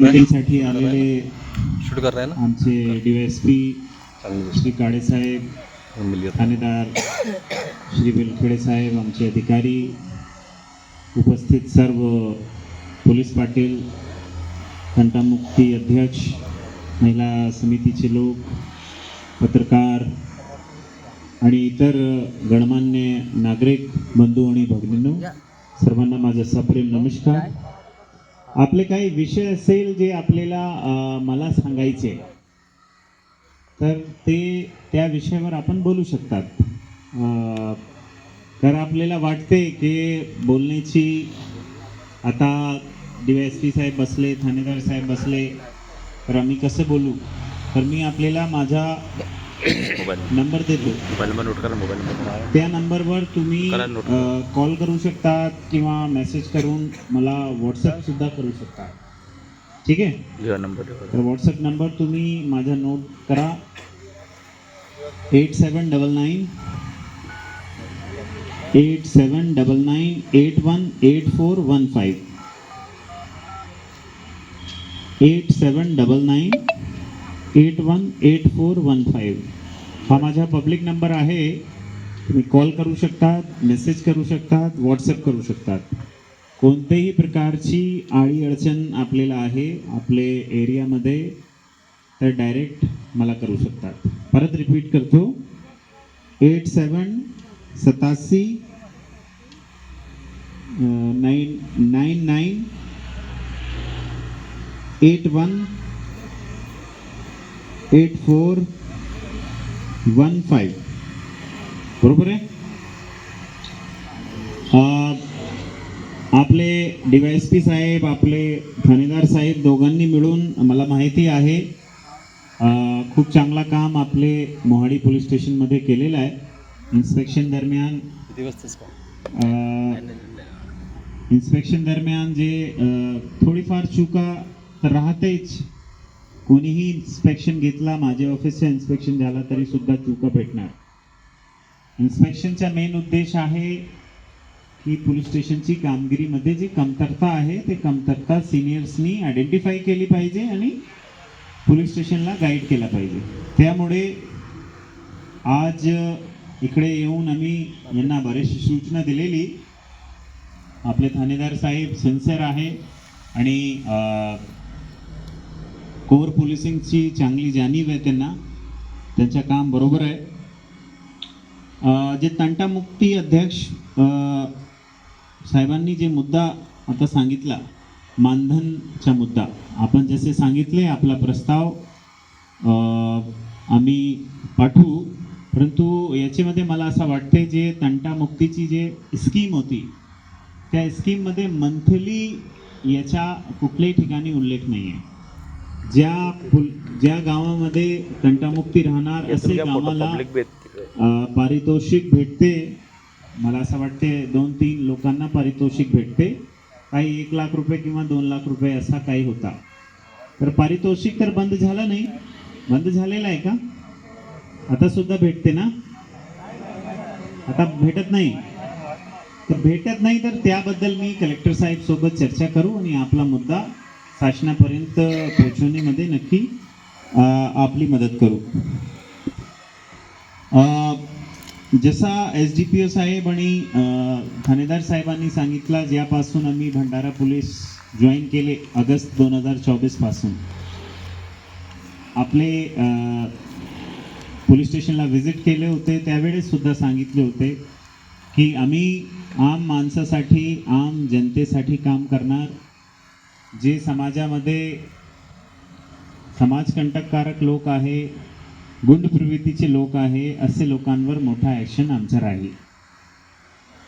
मीटिंगसाठी आलेले शूट कर रहा है ना आमचे डीवायएसपी श्री काळे साहेब गोष्ट मिली ठाणेदार श्री बेलखेडे साहेब आमचे अधिकारी उपस्थित सर्व पोलीस पाटील घंटामुक्ती अध्यक्ष महिला समितीचे लोक पत्रकार आणि इतर गणमान्य नागरिक बंधू आणि भगिनींनो सर्वांना माझा सप्रेम नमस्कार. आपले काही विषय असेल जे आपल्याला मला सांगायचे तर ते त्या विषयावर आपण बोलू शकतात. तर आपल्याला वाटते की बोलण्याची आता डी वाय एस पी साहेब बसले ठाणेदार साहेब बसले तर आम्ही कसं बोलू? तर मी आपल्याला माझा मोबाईल नंबर. देतो मोबाईल नंबर नोट करा मोबाईल नंबर. त्या नंबरवर तुम्ही करा note. कॉल करू शकतात किंवा मेसेज करून मला व्हॉट्सअप सुद्धा करू शकता ठीक आहे? लिहा नंबर. तर व्हॉट्सअप नंबर तुम्ही माझा नोट करा. Eight seven double nine eight seven double nine eight one eight four one five. Eight seven double nine eight one eight four one five हा माझा पब्लिक नंबर आहे. तुम्ही कॉल करू शकतात मेसेज करू शकतात व्हॉट्सअप करू शकतात. कोणत्याही प्रकारची आळी अडचण आपल्याला आहे आपले एरियामध्ये तर डायरेक्ट मला करू शकतात. परत रिपीट करतो. एट सेवन सत्याऐंशी nine nine nine eight one eight four one five बरोबर आहे? आपले डीवायएसपी साहेब आपले ठाणेदार साहेब दोघांनी मिळून मला माहिती आहे. खूप चांगला काम आपले मोहाडी पोलीस स्टेशनमध्ये केलेलं आहे. इन्स्पेक्शन दरम्यान इन्स्पेक्शन दरम्यान जे थोडीफार चुका तर राहतेच. कोणीही इन्स्पेक्शन घेतला माझ्या ऑफिसचं इन्स्पेक्शन झाला तरी सुद्धा चुका भेटणार. इन्स्पेक्शनचा मेन उद्देश आहे की पोलीस स्टेशनची कामगिरीमध्ये जी कमतरता आहे ते कमतरता सिनियर्सनी आयडेंटिफाय केली पाहिजे आणि पोलीस स्टेशनला गाईड केला पाहिजे. त्यामुळे आज इकडे येऊन आम्ही यांना बरेचशी सूचना दिलेली. आपले ठाणेदार साहेब सिन्सिअर आहे आणि कोर पोलिसिंगची चांगली जाणीव आहे त्यांना. त्यांचं काम बरोबर आहे. जे तंटामुक्ती अध्यक्ष साहेबांनी जे मुद्दा आता सांगितला मानधनचा मुद्दा आपण जसे सांगितले आपला प्रस्ताव आम्ही पाठवू. परंतु याच्यामध्ये मला असं वाटते जे तंटामुक्तीची जे स्कीम होती त्या स्कीममध्ये मंथली याच्या कुठल्याही ठिकाणी उल्लेख नाही आहे ज्या पुल ज्या गावामध्ये तंटामुक्ती राहणार असे गावाला पारितोषिक भेटते. मला असं वाटते दोन तीन लोकांना पारितोषिक भेटते. काही एक लाख रुपये किंवा दोन लाख रुपये असा काही होता. तर पारितोषिक तर बंद झालं नाही. बंद झालेलं आहे का? आता सुद्धा भेटते ना? आता भेटत नाही. तर भेटत नाही तर त्याबद्दल मी कलेक्टर साहेब सोबत चर्चा करू आणि आपला मुद्दा शासनापर्यंत पोहोचवण्यामध्ये नक्की आपली मदत करू. जसा एस डी पी ओ साहेब आणि थानेदार ठाणेदार साहेबांनी सांगितला ज्यापासून आम्ही भंडारा पोलीस जॉईन केले ऑगस्ट दोन हजार चोवीसपासून. आपले पोलीस स्टेशनला व्हिजिट केले होते त्यावेळेस सुद्धा सांगितले होते की आम्ही आम माणसासाठी आम जनतेसाठी काम करणार. जे समाजामध्ये समाजकंटककारक लोक आहे गुंड प्रवृत्तीचे लोक आहे असे लोकांवर मोठा ॲक्शन आमचा राहील.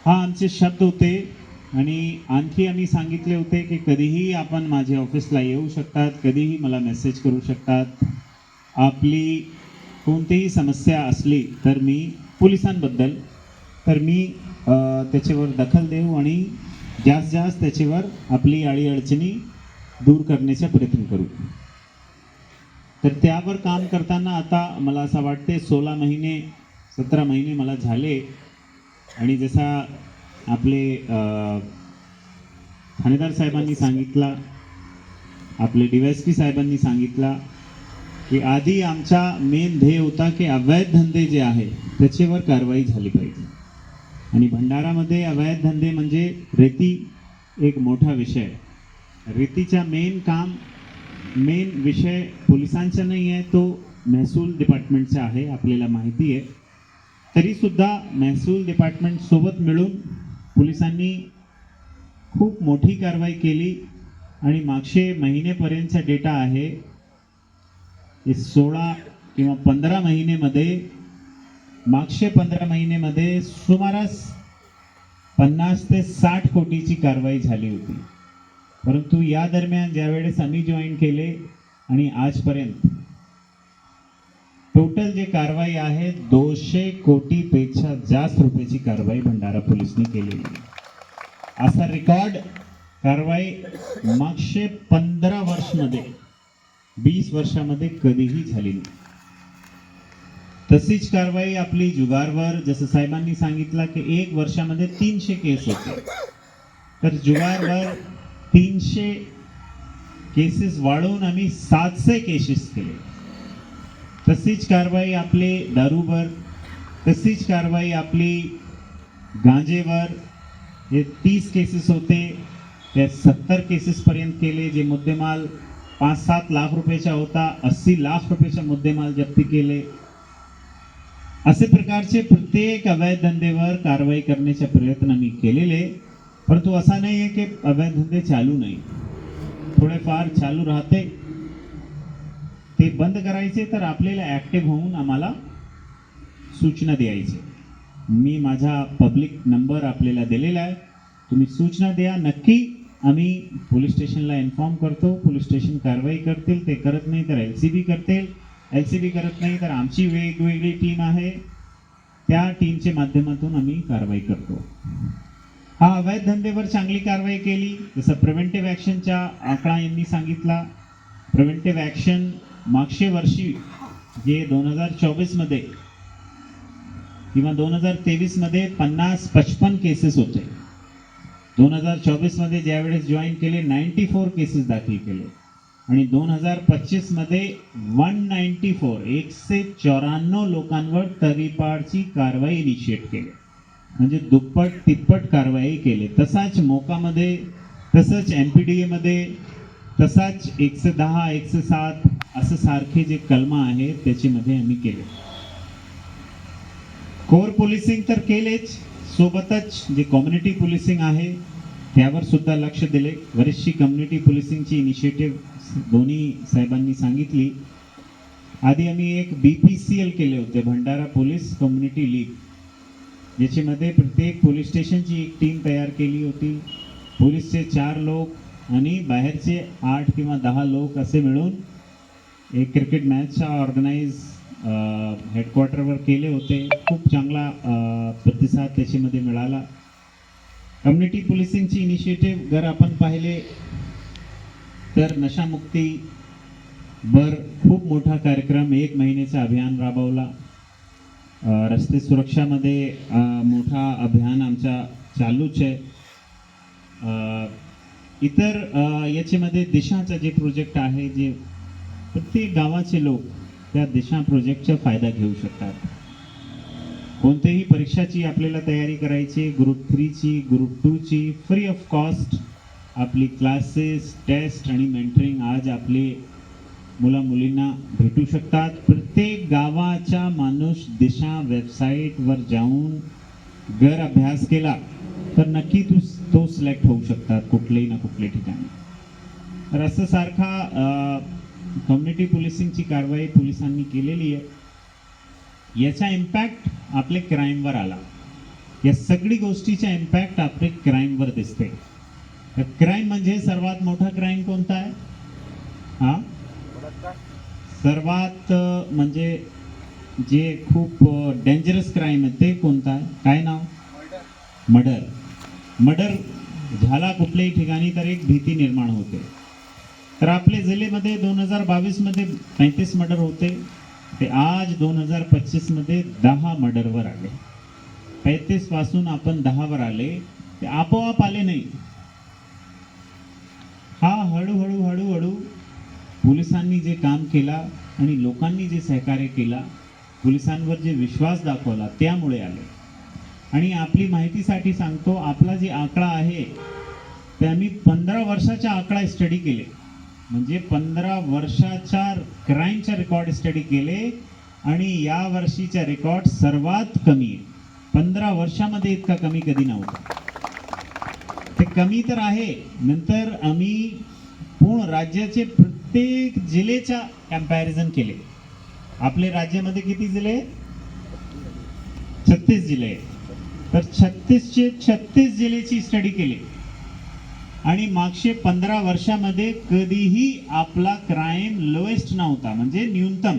हा आमचे शब्द होते आणि आणखी आम्ही सांगितले होते की कधीही आपण माझ्या ऑफिसला येऊ शकतात कधीही मला मेसेज करू शकतात. आपली कोणतीही समस्या असली तर मी पोलिसांबद्दल तर मी त्याच्यावर दखल देऊ आणि जास्त जास्त त्याच्यावर आपली अडीअडचणी दूर करण्याचा प्रयत्न करू. तर त्यावर काम करताना आता मला असं वाटते सोळा महिने सतरा महिने मला झाले. आणि जसा आपले ठाणेदार साहेबांनी सांगितला आपले डी एस पी साहेबांनी सांगितला की आधी आमचा मेन ध्येय होता की अवैध धंदे जे आहे त्याच्यावर कारवाई झाली पाहिजे. आणि भंडारामध्ये अवैध धंदे म्हणजे रेती एक मोठा विषय आहे रेतीचा मेन काम मेन विषय पोलिसांचा नाही आहे तो महसूल डिपार्टमेंटचा आहे आपल्याला माहिती आहे. तरीसुद्धा महसूल डिपार्टमेंटसोबत मिळून पोलिसांनी खूप मोठी कारवाई केली आणि मागचे महिनेपर्यंतचा डेटा आहे सोळा किंवा पंधरा महिनेमध्ये मागचे पंधरा महिनेमध्ये सुमारास पन्नास ते साठ कोटीची कारवाई झाली होती. परंतु या दरम्यान ज्यावेळेस आम्ही जॉईन केले आणि आजपर्यंत टोटल जे कारवाई आहे दोनशे कोटीपेक्षा जास्त रुपयाची कारवाई भंडारा पोलिसने केलेली आहे. असा रेकॉर्ड कारवाई मागशे पंधरा वर्षमध्ये वीस वर्षामध्ये कधीही झाली नाही. तशीच कारवाई आपली जुगारवर जसं साहेबांनी सांगितलं की एक वर्षामध्ये तीनशे केस होते. तर जुगारवर तीनशे केसेस वाढवून आम्ही सातशे केसेस केले. तशीच कारवाई आपले दारूवर तशीच कारवाई आपली गांजेवर हे तीस केसेस होते ते सत्तर केसेसपर्यंत केले जे मुद्देमाल पाच सात लाख रुपयाचा होता अस्सी लाख रुपयाचा मुद्देमाल जप्ती केले. असे प्रकारचे प्रत्येक अवैध धंदेवर कारवाई करण्याचे प्रयत्न मी केलेले. परंतु असा नाही आहे की अवैध धंदे चालू नाही। थोडेफार चालू राहते। ते बंद करायचे तर आपल्याला ॲक्टिव्ह होऊन आम्हाला सूचना द्यायचे। मी माझा पब्लिक नंबर आपल्याला दिलेला आहे। तुम्ही सूचना द्या। नक्की आम्ही पोलीस स्टेशनला इन्फॉर्म करतो। पोलीस स्टेशन कारवाई करतील। ते करत नाही तर एल सी बी करतील। एल सी बी करत नाही तर आमची वेगवेगळी टीम आहे। त्या टीमच्या माध्यमातून आम्ही कारवाई करतो। हा अवैध धंदेवर चांगली कारवाई केली. जसं प्रिव्हेंटिव्ह ॲक्शनच्या आकडा यांनी सांगितला. प्रिव्हेंटिव्ह ॲक्शन मागचे वर्षी जे दोन हजार चोवीसमध्ये किंवा दोन हजार तेवीसमध्ये पन्नास पचपन केसेस होते. दोन हजार चोवीसमध्ये ज्यावेळेस जॉईन केले नाईन्टी फोर केसेस दाखल केले. आणि दोन हजार पच्चीसमध्ये वन नाईन्टी फोर एकशे चौऱ्याण्णव लोकांवर तरीपारची कारवाई इनिशिएट केली. म्हणजे दुप्पट तिप्पट कारवाई केली. तसाच मोकामध्ये तसंच एम पी डी एमध्ये तसाच एकशे दहा एकशे सात असं सारखे जे कलमा आहेत त्याच्यामध्ये आम्ही केले. कोर पोलिसिंग तर केलेच सोबतच जे कम्युनिटी पोलिसिंग आहे त्यावर सुद्धा लक्ष दिले. बरीचशी कम्युनिटी पोलिसिंगची इनिशिएटिव्ह दोन्ही साहेबांनी सांगितली. आधी आम्ही एक बी पी सी एल केले होते भंडारा पोलीस कम्युनिटी लीग याच्यामध्ये प्रत्येक पोलीस स्टेशनची एक टीम तयार केली होती. पोलीसचे चार लोक आणि बाहेरचे आठ किंवा दहा लोक असे मिळून एक क्रिकेट मॅचचा ऑर्गनाईज हेडक्वार्टरवर केले होते. खूप चांगला प्रतिसाद त्याच्यामध्ये मिळाला. कम्युनिटी पोलिसिंगची इनिशिएटिव्ह जर आपण पाहिले तर नशामुक्ती वर खूप मोठा कार्यक्रम एक महिन्याचा अभियान राबवला. रस्ते सुरक्षामध्ये मोठा अभियान आमचा चालूच आहे. इतर याच्यामध्ये दिशाचा जे प्रोजेक्ट आहे जे प्रत्येक गावाचे लोक त्या दिशा प्रोजेक्टचा फायदा घेऊ शकतात. कोणत्याही परीक्षाची आपल्याला तयारी करायची ग्रुप थ्रीची ग्रुप टूची फ्री ऑफ कॉस्ट आपली क्लासेस टेस्ट आणि मेंटरिंग आज आपले मुला मुलींना भेटू शकतात. प्रत्येक गावाचा माणूस दिशा वेबसाईटवर जाऊन जर अभ्यास केला तर नक्की तू तो सिलेक्ट होऊ शकतात कुठलेही ना कुठल्या ठिकाणी. तर असं सारखा कम्युनिटी पोलिसिंगची कारवाई पोलिसांनी केलेली आहे. याचा इम्पॅक्ट आपल्या क्राईमवर आला. या सगळी गोष्टीचा इम्पॅक्ट आपले क्राईमवर दिसते. तर क्राईम म्हणजे सर्वात मोठा क्राईम कोणता आहे? हां? सर्वात म्हणजे जे खूप डेंजरस क्राईम आहे ते कोणता आहे? काय नाव? मर्डर. मर्डर. झाला कुठल्याही ठिकाणी तर एक भीती निर्माण होते. तर आपल्या जिल्ह्यामध्ये दोन हजार बावीसमध्ये पैंतीस मर्डर होते. ते आज दोन हजार पच्चीसमध्ये दहा मर्डरवर आले. पैंतीसपासून आपण दहावर आले. ते आपोआप आले नाही. हा हळूहळू हळूहळू पोलिसांनी जे काम केला आणि लोकांनी जे सहकार्य केला पोलिसांवर जे विश्वास दाखवला त्यामुळे आले. आणि आपली माहितीसाठी सांगतो आपला जे आकडा आहे ते आम्ही पंधरा वर्षाचा आकडा स्टडी केले. म्हणजे पंधरा वर्षाच्या क्राईमच्या रेकॉर्ड स्टडी केले आणि या वर्षीचा रेकॉर्ड सर्वात कमी आहे. पंधरा वर्षामध्ये इतका कमी कधी नव्हता. ते कमी तर आहे नंतर आम्ही पूर्ण राज्याचे प्रत्येक जिल्ह्याच्या कंपॅरिझन केले. आपले राज्यामध्ये किती जिल्हे छत्तीस जिल्हे तर छत्तीसचे छत्तीस जिल्ह्याची स्टडी केली. आणि मागचे पंधरा वर्षामध्ये कधीही आपला क्राईम लोएस्ट नव्हता म्हणजे न्यूनतम.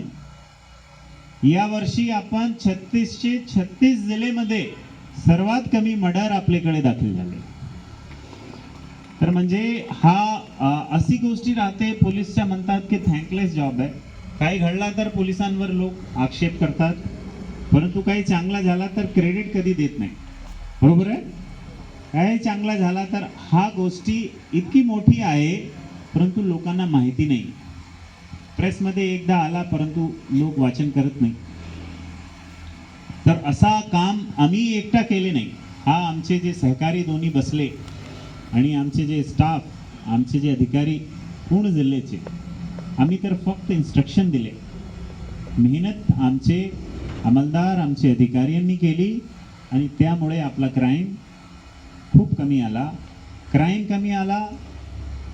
या वर्षी आपण छत्तीसशे छत्तीस जिल्ह्यामध्ये सर्वात कमी मर्डर आपल्याकडे दाखल झाले. तर म्हणजे हा अशी गोष्टी राहते पोलीसच्या म्हणतात की थँकलेस जॉब आहे. काही घडला तर पोलिसांवर लोक आक्षेप करतात. परंतु काही चांगला झाला तर क्रेडिट कधी देत नाही. बरोबर आहे? काही चांगला झाला तर हा गोष्टी इतकी मोठी आहे परंतु लोकांना माहिती नाही. प्रेसमध्ये एकदा आला परंतु लोक वाचन करत नाही. तर असा काम आम्ही एकटा केले नाही. हा आमचे जे सहकारी दोन्ही बसले आणि आमचे जे स्टाफ आमचे जे अधिकारी पूर्ण जिल्ह्याचे आम्ही तर फक्त इन्स्ट्रक्शन दिले. मेहनत आमचे अंमलदार आमचे अधिकारी यांनी केली आणि त्यामुळे आपला क्राईम खूप कमी आला. क्राईम कमी आला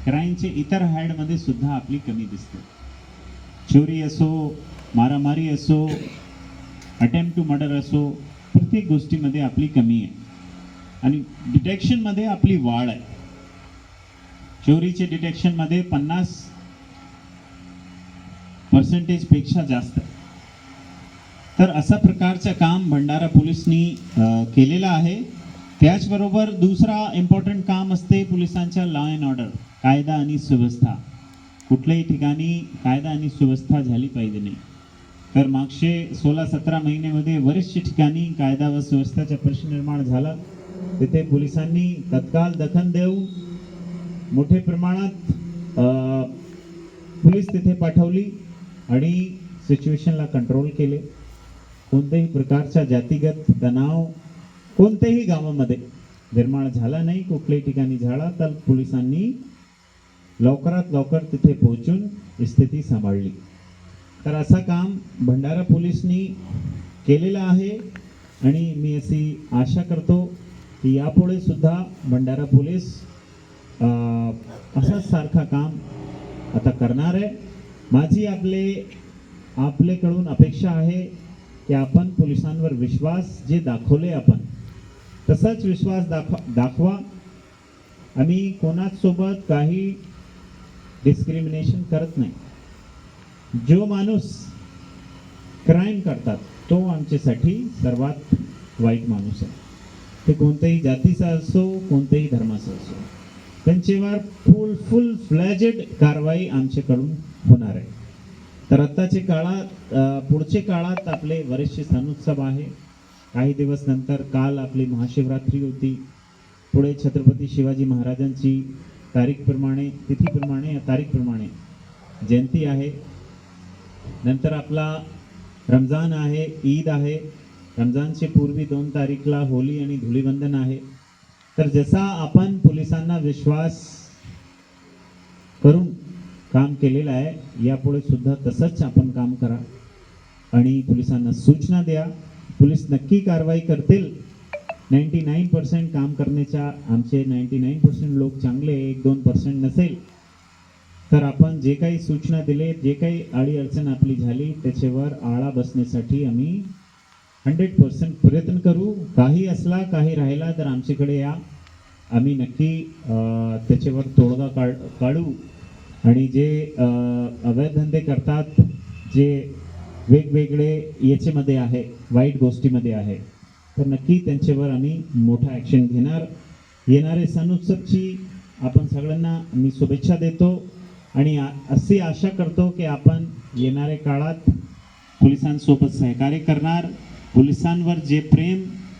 क्राईमचे इतर हॅडमध्ये सुद्धा आपली कमी दिसते. चोरी असो मारामारी असो अटेम्प्ट टू मर्डर असो प्रत्येक गोष्टीमध्ये आपली कमी आहे. आणि डिटेक्शनमध्ये आपली वाढ आहे. चोरीचे डिटेक्शनमध्ये पन्नास पर्सेंटेजपेक्षा जास्त. आहे तर अशा प्रकारचं काम भंडारा पोलिसनी केलेलं आहे. त्याचबरोबर दुसरा इम्पॉर्टंट काम असते पोलिसांच्या लॉ अँड ऑर्डर कायदा आणि सुव्यवस्था. कुठल्याही ठिकाणी कायदा आणि सुव्यवस्था झाली पाहिजे नाही. तर मागचे सोळा सतरा महिन्यामध्ये बरेचशे ठिकाणी कायदा व सुव्यवस्थाचा प्रश्न निर्माण झाला. तिथे पोलिसांनी तत्काळ दखल देऊ मोठ्या प्रमाणात पोलीस तिथे पाठवली आणि सिच्युएशनला कंट्रोल केले. कोणत्याही प्रकारचा जातीगत तणाव कोणत्याही गावामध्ये निर्माण झाला नाही कुठल्याही ठिकाणी झाला तर पोलिसांनी लवकरात लवकर तिथे पोहोचून स्थिती सांभाळली. तर असं काम भंडारा पोलिसनी केलेलं आहे आणि मी अशी आशा करतो की यापुढे सुद्धा भंडारा पोलीस असाच सारखा काम आता करणार आहे. माझी आपले आपल्याकडून अपेक्षा आहे की आपण पोलिसांवर विश्वास जे दाखवले आपण तसाच विश्वास दाखवा दाखवा. आम्ही कोणासोबत काही डिस्क्रिमिनेशन करत नाही. जो माणूस क्राईम करतात तो आमच्यासाठी सर्वात वाईट माणूस आहे. ते कोणत्याही जातीचा असो कोणत्याही धर्माचा असो. त्यांच्यावर फुल फुल फ्लॅजेड कारवाई आमच्याकडून होणार आहे. तर आत्ताच्या काळात पुढचे पुढच्या काळात आपले बरेचसे सणोत्सव आहे. काही दिवस नंतर काल आपली महाशिवरात्री होती. पुढे छत्रपती शिवाजी महाराजांची तारीखप्रमाणे तिथीप्रमाणे तारीखप्रमाणे जयंती आहे. नंतर आपला रमजान आहे ईद आहे. रमजानचे पूर्वी दोन तारीखला होली आणि धुलीवंदन आहे. तर जसा आपण पोलिसांना विश्वास करून काम केलेलं आहे यापुढे सुद्धा तसंच आपण काम करा. आणि पोलिसांना सूचना द्या. पोलीस नक्की कारवाई करतील. नाईंटी नाईन पर्सेंट काम करण्याच्या आमचे नाईंटी नाईन पर्सेंट लोक चांगले एक दोन पर्सेंट नसेल. तर आपण जे काही सूचना दिले जे काही अडीअडचण आपली झाली त्याच्यावर आळा बसण्यासाठी आम्ही हंड्रेड पर्सेंट प्रयत्न करू. काही असला काही राहिला तर आमच्याकडे या. आम्ही नक्की त्याच्यावर तोडगा काढ काढू. आणि जे अं, अवैध धंदे करतात जे वेगवेगळे याच्यामध्ये आहे वाईट गोष्टीमध्ये आहे तर नक्की त्यांच्यावर आम्ही मोठा ॲक्शन घेणार. येणारे सण उत्सवची आपण सगळ्यांना मी शुभेच्छा देतो. आणि आ- अशी आशा करतो की आपण येणाऱ्या काळात पोलिसांसोबत सहकार्य करणार. पोलिसांवर जे प्रेम